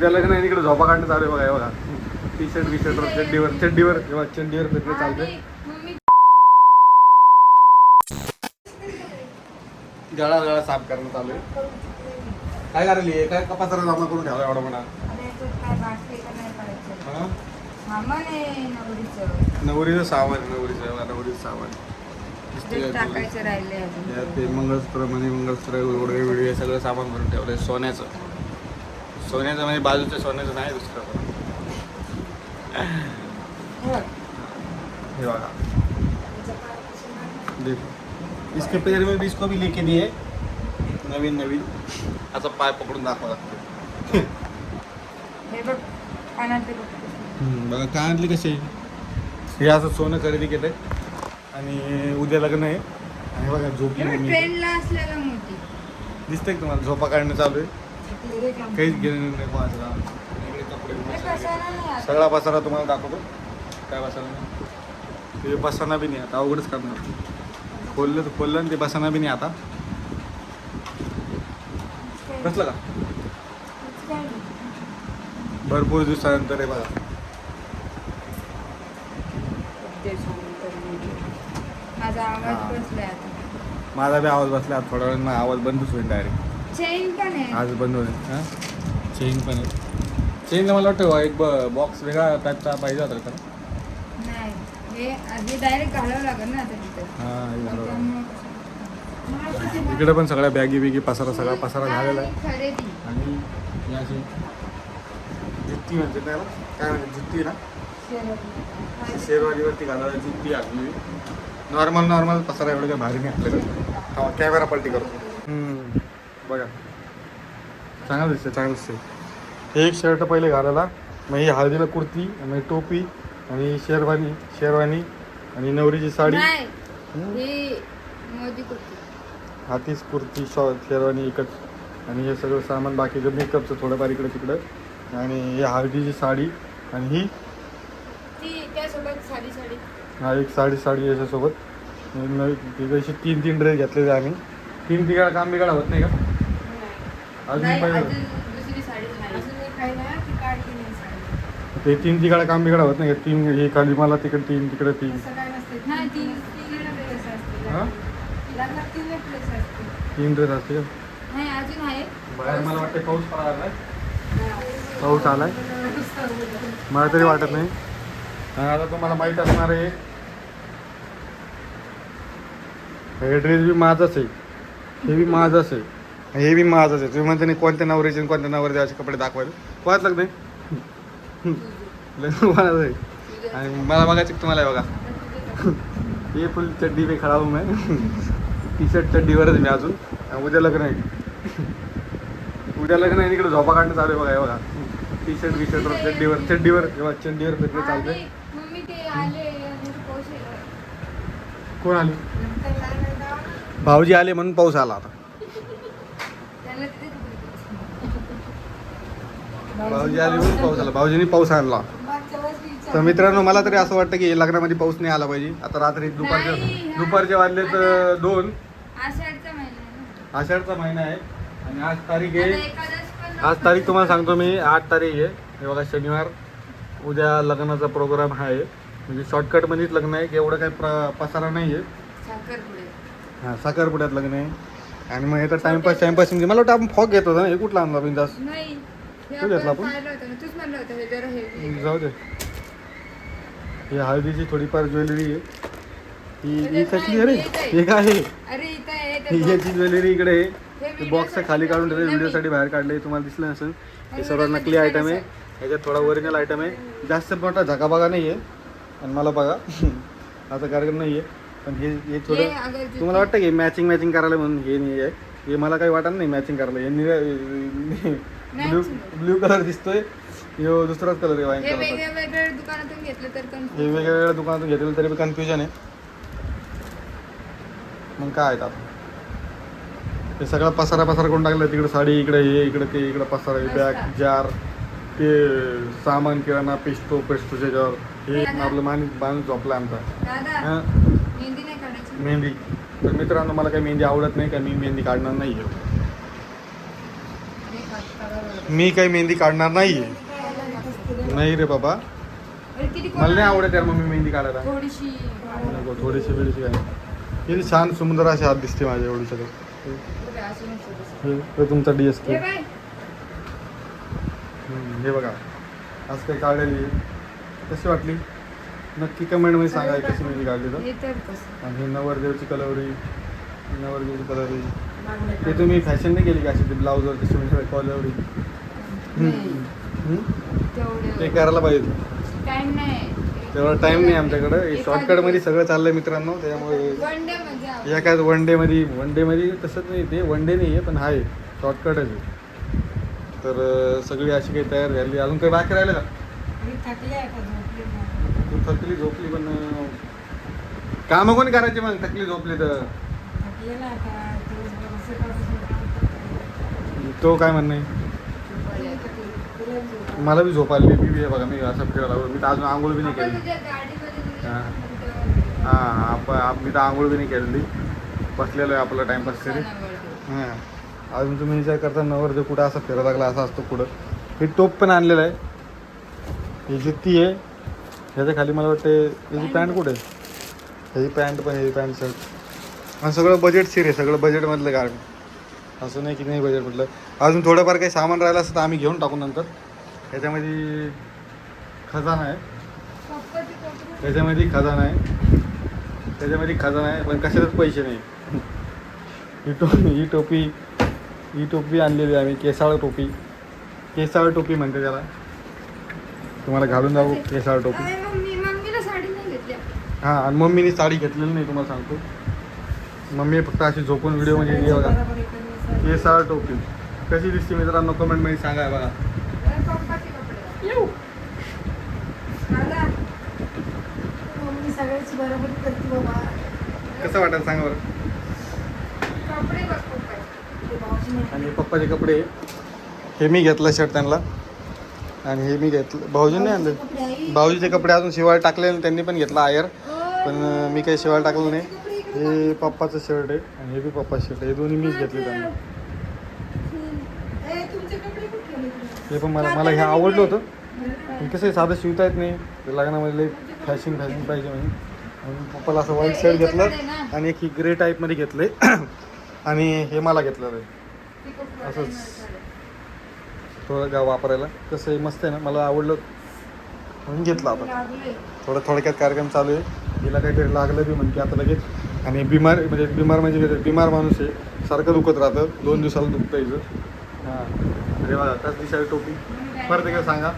त्या लग्न आहे इकडे झोपा काढणं चालू आहे बघा हे बघा. टी शर्ट बी शर्टवर चड्डीवर चड्डीवर किंवा चड्डीवर फिरणं चालतंय. गळा गळा साफ करणं चालू आहे काय करायली? काय कपासाला जमा करून ठेवला एवढा म्हणा नाही नवरीचं. सामान आहे, नवरीचं नवरीचं सामान. ते मंगळसूत्र मणी मंगळसूत्र बिडवे सगळं सामान भरून ठेवलंय सोन्याचं. सोन्याचं म्हणजे बाजूचं सोन्याचं नाही दुसरं. हे बघा. देखो. इसके पैर में भी इसको भी लेके दिए. नवीन नवीन. आता पाय पकडून दाखवा. लागतो हे बघ कानातले आणली कशी हे असं सोनं खरेदी केलंय. आणि उद्या लग्न आहे. आणि बघा झोपली मोठी दिसतंय तुम्हाला? झोपा काढणं चालू आहे. काहीच गेलं नाही. इकडे कपडे आता? सगळा पसारा तुम्हाला दाखवतो काय बसायला नाही ते बसाना बी नाही आता अवघडच करणार खोललं तर खोललं आणि ते बसाना बी नाही आता बसलं का. भरपूर दिवसानंतर आहे बघा. माझा बी आवाज बसला थोड्या वेळ आवाज बंदच होईल डायरेक्ट चेन पण आहे. आज बंद होईल हां? चेन पण आहे. चेनला मला वाटतं एक बॉक्स वेगळा टाईपचा पाहिजे होता का? नाही हे आधी डायरेक्ट घालावं लागेल ना आता तिथं. हां हे बरोबर. त्यामुळं कसं- मला किती इकडे पण सगळ्या बॅगी बिगी पसारा सगळा पसारा झालेला आहे. आणि खरेदी. आणि ही अशी जुत्ती म्हणते त्याला काय म्हणते जुत्ती ना? शेरवानी. शेरवानीवरती घालायला जुत्ती आणली नॉर्मल नॉर्मल पसारा एवढं काय भारी नाही आपल्याकडे हा कॅमेरा पलटी करतो बघा. चांगलं दिसते चांगलं दिसते एक शर्ट पहिले घालायला. मग ही हळदीला कुर्ती आणि टोपी आणि शेरवानी शेरवानी आणि नवरीची साडी. हे कुर्ती. हातीच कुर्ती शॉ शेरवानी एकच. आणि हे सगळं सामान बाकीचं मेकअपचं थोडंफार इकडं तिकडं. आणि हे हळदीची साडी आणि ही हा एक साडी साडी याच्यासोबत. तिकडे तीन तीन ड्रेस घेतलेले आम्ही. तीन तिघा काम बिघाड होत नाही का? अजून पाहिजे ती काढली नाही साडी. ते तीन तिघाला काम बिघाड होत नाही का तीन हे खाली मला तिकडे तीन तिकडे तीन. असं काय नसते नाही तीन तीन ड्रेस असते. हा? का? बाहेर मला वाटतं पाऊस पडायला पाऊस आलाय? मला तरी वाटत नाही. आणि आता तुम्हाला माहीत असणार आहे हे ड्रेस बी माझाच आहे. हे बी माझाच आहे. हे बी माझाच आहे. तुम्ही म्हणते नाही कोणत्या नवरीचे आणि कोणत्या नवरी असे कपडे दाखवायला कोणाच लग्न आहे लग्न कोणाचं आहे. आणि मला बघायचं तुम्हाला हे बघा. ये फुल चड्डी पे खडा हूँ मैं टी शर्ट चड्डीवरच मी अजून. उद्या लग्न आहे. उद्या लग्न आहे इकडे झोपा काढणं चालू आहे बघा हे बघा. टी शर्ट बी शर्टवर चड्डीवर. चड्डीवर किंवा चड्डीवर फिरणं चालतंय कोण आली? भाऊजी आले म्हणून पाऊस आला आता. भाऊजी आले म्हणून पाऊस आला. भाऊजींनी पाऊस आणला. तर मित्रांनो मला तरी असं वाटतं की लग्नामध्ये पाऊस नाही आला पाहिजे. आता रात्री दुपारच्या. दुपारचे वाजले तर दोन. आषाढचा महिना आहे ना. आषाढचा महिना आहे. आणि आज तारीख आहे आज तारीख तुम्हाला सांगतो मी. आठ तारीख आहे. हे बघा शनिवार. उद्या लग्नाचा प्रोग्राम आहे. म्हणजे शॉर्टकटमध्येच लग्न आहे. की एवढं काही प्र पसारा नाही आहे हां साखरपुड्यात लग्न आहे. आणि मग तर टाइमपास टाइमपास म्हणजे मला वाटतं आपण फॉक घेत होता ना. हे कुठला आणला बिंदास? नाही. हे तो घेतला आपण आपण? पाहिलं होतं ना. तूच म्हणलं होतं हे जरा हेवी जाऊ दे. ही हळदीची थोडीफार ज्वेलरी आहे. ही ही कसली अरे हे काय आहे. अरे इथं आहे ते ही. याची ज्वेलरी इकडे आहे. हे video बॉक्स खाली काढून ठेवले. व्हिडिओसाठी बाहेर काढले तुम्हाला दिसलं नसेल. हे सर्व नकली आयटम आहे. दिसलं ह्याच्यात थोडा ओरिजिनल आयटम आहे. जास्त मोठा झकाबागा नाही आहे आणि मला बघा. आता कार्यक्रम नाही आहे पण हे हे हे थोडं अगर तुम्हाला वाटतं की मॅचिंग मॅचिंग करायला म्हणून हे नाही आहे. हे मला काही वाटत नाही मॅचिंग करायला. हे ब्ल्यू Matching. ब्ल्यू कलर दिसतोय. ह्यो दुसराच कलर आहे वाईन हे कलरचा वेगळ्या वेगळ्या दुकानातून घेतलं तर हे वेगवेगळ्या दुकानातून घेतलेलं तरी कन्फ्युजन आहे. मग काय आहे आता? हे सगळा पसारा पसारा करून टाकला. तिकडे साडी इकडे हे इकडे ते इकडे पसारा बॅग. जार ते सामान किराणा पेस्टो पेस्टो त्याच्यावर हे आपलं माणूस माणूस झोपला आमचा. दादा. हं? मेहंदी. नाही तर मित्रांनो मला काही मेहंदी आवडत नाही का मी मेहंदी काढणार नाही आहे. मी काही मेहंदी काढणार नाहीये. नाही रे बाबा. मला नाही आवडत यार मम्मी मेहंदी काढायला. थोडीशी नको थोडीशी बिडीशी काय किती छान सुंदर अशी हात दिसते माझ्या एवढी सगळं. हे तुमचा डी एस हे हे बघा. आज काही काढलेली आहे. कशी वाटली? नक्की कमेंटमध्ये सांगा हे कशी मेहंदी काढली तर हे कसं आणि हे नवरदेवची कलवरी नवरदेवची कलवरी. ते तुम्ही फॅशन नाही केली का अशी ते ब्लाऊजवर कशी म्हणजे कलवरी? नाही. ते तेवढे. करायला पाहिजे. टाइम नाही. तेवढा टाइम नाही आमच्याकडे. शॉर्टकटमध्ये सगळं चाललंय मित्रांनो त्यामुळे मध्ये आपण- या काय वन डेमध्ये वन डेमध्ये तसंच नाही ते वन डे नाही आहे पण आहे. शॉर्टकटच आहे. तर अं, सगळी अशी काही तयार झाली. अजून काही बाकी राहिलं का? मी थकले आहे का थकली झोपली पण कामं कोणी करायची मग थकली झोपली तर. तो काय म्हणणं आहे. मला बी झोप आली मी बी हे बघा मी असं फिरायला. मी तर अजून आंघोळ बी नाही केली हा. हां आप- मी तर आंघोळ बी नाही केलेली बसलेलो आहे आपला करी सणावर. हां अजून तुम्ही विचार करता नवर कुठं असं फिरायला लागला असा असतो कुठं हे टोप पण आणलेलं आहे ही जुत्ती आहे ह्याच्या खाली मला वाटते याची पॅन्ट कुठे आहे. ह्याची पॅन्ट पण ह्याची पॅन्ट शर्ट आणि सगळं बजेट सीर आहे सगळं बजेटमधलं गाडी असं नाही की नाही बजेट म्हटलं अजून थोडंफार काही सामान राहिलं असतं तर आम्ही घेऊन टाकू नंतर. ह्याच्यामध्ये खजाना आहे. त्याच्यामध्ये खजाना आहे. त्याच्यामध्ये खजाना आहे पण कशातच पैसे नाही. ही टोपी ही टोपी ही टोपी आणलेली आहे आम्ही केसाळ टोपी. केसाळ टोपी म्हणते त्याला. तुम्हाला घालून जाऊ केसाळ टोपी? मम्मी मम्मीला साडी नाही घेतली. हां आणि मम्मीने साडी घेतलेली नाही तुम्हाला सांगतो. मम्मी फक्त अशी झोपून व्हिडिओ म्हणजे हे बघा. केसाळ टोपी. कशी दिसते मित्रांनो कमेंटमध्ये सांगा बघा. कसं वाटेल सांगा बरं? आणि पप्पाचे कपडे. हे मी घेतलं शर्ट त्यांना. आणि हे मी घेतलं. भाऊजींनी आणलं. भाऊजीचे कपडे अजून शिवाय टाकले आणि त्यांनी पण घेतला आयर. पण मी काही शिवाय टाकलं नाही. हे पप्पाचं शर्ट आहे आणि हे बी पप्पाचं शर्ट आहे. हे दोन्ही मीच घेतले त्यांना. हे पण मला मला हे आवडलं होतं. पण कसं आहे साधं शिवता येत नाही. ते लग्नामध्ये फॅशन फॅशन पाहिजे म्हणून. पप्पाला असं व्हाईट शर्ट घेतलं आणि एक ही ग्रे टाईपमध्ये घेतलंय. आणि हे मला घेतलं आहे. ते असंच. थोडं गाव वापरायला. कसं आहे मस्त आहे ना? मला आवडलं. म्हणून घेतलं आपण. थोडं थोडक्यात कार्यक्रम चालू आहे. तिला काहीतरी लागलं बी म्हणते आता लगेच. आणि बिमार म्हणजे बिमार म्हणजे काय बिमार माणूस आहे. सारखं दुखत राहतं. दोन दिवसाला दुखतं यायचं हां. अरे बघा त्याच दिशा टोपी. परत एकदा सांगा.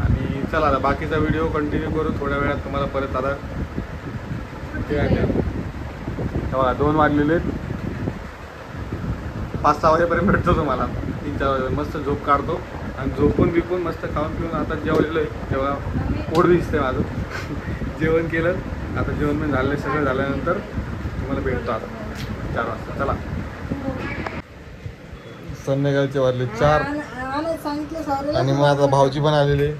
आणि चला आता बाकीचा व्हिडिओ कंटिन्यू करू. थोड्या वेळात तुम्हाला परत आता ते आहे ते. दोन वाजलेले आहेत. पाच सहा वाजेपर्यंत भेटतो तुम्हाला. वाजे मस्त झोप काढतो. आणि झोपून बिपून मस्त खाऊन पिऊन आता जेवलेलो आहे. तेव्हा पोट दिसतंय माझं. जेवण केलं. आता जेवण पण झालं सगळं झाल्यानंतर तुम्हाला भेटतो आता. चार वाजता. चला. संध्याकाळचे वाजले चार. आणि मग आता भाऊजी पण आलेले.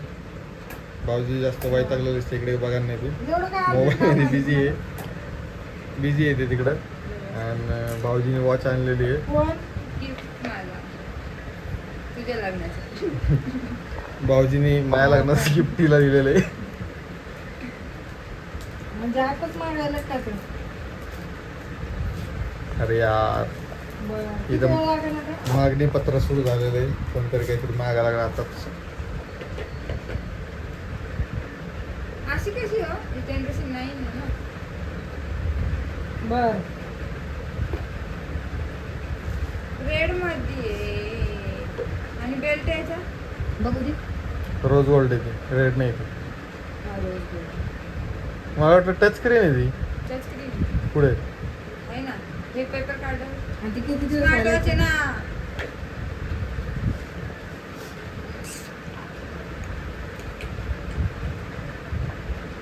भाऊजी जास्त वैतागलेले दिसते इकडे बघा नाही ते. मोबाईलमध्ये? बिझी आहे. बिझी आहे ते तिकडं. आणि भाऊजीने वॉच आणलेली आहे. तुझ्या लग्नाचं भाऊजीने माया लग्नाचं गिफ्ट तिला दिलेलं आहे. म्हणजे आताच मागायला टाकलं अरे यार. इथं- आता? मागणी पत्र सुरू झालेलं आहे. कोणतरी काहीतरी मागा लागला आताच अशी कशी हो? नाही ना. बरं. रेडमध्ये आणि बेल्ट याचा? बघू दे. रोज गोल्ड येते रेड नाही येते हा, रोज बघू. मला वाटतं टच स्क्रीन आहे ती. टच स्क्रीन पुढे. आहे ना. हे पेपर कार्ड आणि ते किती दिवस स्मार्ट झाले? वॉच आहे ना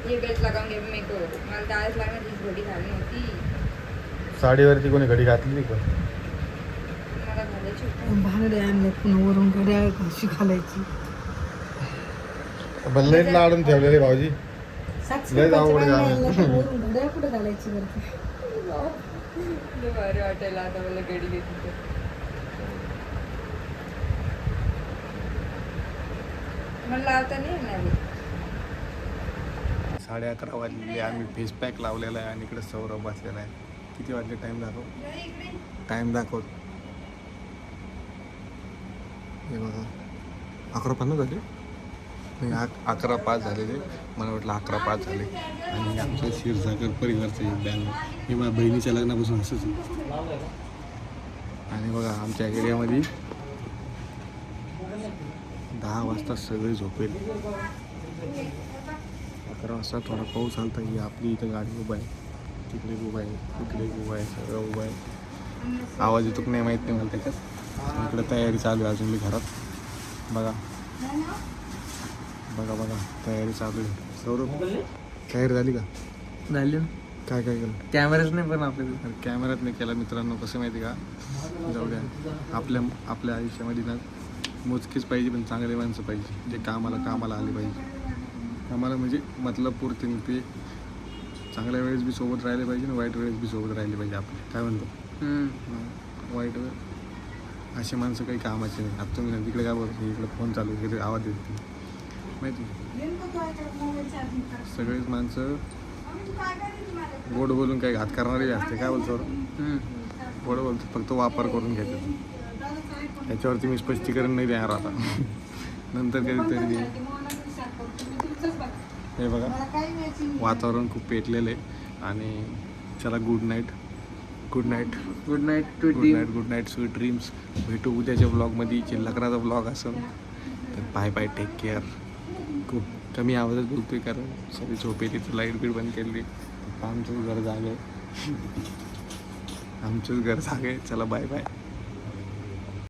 ये बेल्ट लगाऊन घे मेरे को मला डाळच लागणार घडी होती साडीवरती कोणी घडी घातली नाही होती भांगडे आणले पुन्हा वरून घड्याळ कशी घालायची. भल्ले लाडून ठेवलेले भाऊजी. लय घड्याळ कुठं घालायची लय भारी वाटायला आता मला घडी घेतली तर मला लावता नाही येणार. साडे अकरा वाजलेले आम्ही फेस पॅक लावलेला आहे आणि इकडे सौरभ बसलेला आहे. किती वाजले? टाईम दाखव. टाईम दाखव. हे बघा. अकरा पन्नास झाले. नाही अक- अकरा पाच झालेले. मला वाटलं अकरा पाच झाले. आणि आमचं क्षीरसागर परिवारचं एक बॅन हे माझ्या बहिणीच्या लग्नापासून असंच. आणि बघा आमच्या एरियामध्ये दहा वाजता सगळे झोपेल. अकरा वाजता थोडा पाऊस आलता ही आपली इथं गाडी उभा आहे. तिकडे उभा आहे तिकडे उभा आहे सगळं उभं आहे. आवाज येतो की नाही माहीत नाही मला त्याच्यात. इकडे तयारी चालू आहे अजून मी घरात. बघा. बघा बघा. तयारी चालू आहे. सौरभ तयारी झाली का? झाली. काय काय केलं? कॅमेराच नाही पण आपल्याकडे अरे कॅमेऱ्यात नाही केला मित्रांनो कसं माहिती का? जाऊ द्या. आपल्या आपल्या आयुष्यामध्ये ना मोजकीच पाहिजे पण चांगले माणसं पाहिजे. जे कामाला कामाला आले पाहिजे. कामाला म्हणजे मतलब पुरते ते चांगल्या वेळेस बी सोबत राहिले पाहिजे आणि वाईट वेळेस बी सोबत राहिले पाहिजे आपले. काय म्हणतो? वाईट वेळ अशी माणसं काही कामाची नाही. आता तुम्ही ना तिकडे काय बोलतो इकडे फोन चालू इकडे आवाज येत माहिती सगळेच माणसं गोड बोलून काही घात करणारे असते काय बोलतो? गोड बोलतो फक्त वापर करून घेतात याच्यावरती मी स्पष्टीकरण नाही देणार आता. नंतर कधीतरी. हे बघा वातावरण खूप पेटलेलं आहे. आणि चला good night good night good night too good night good night sweet dreams भेटू उद्याच्या ब्लॉगमध्ये चिल्लकराचा ब्लॉग असेल. तर बाय बाय टेक केअर खूप कमी आवाजात बोलतोय कारण सगळी झोप येते तर लाइट बीट बंद केली. आमचंच घर जागे आमचंच घर जागे चला बाय बाय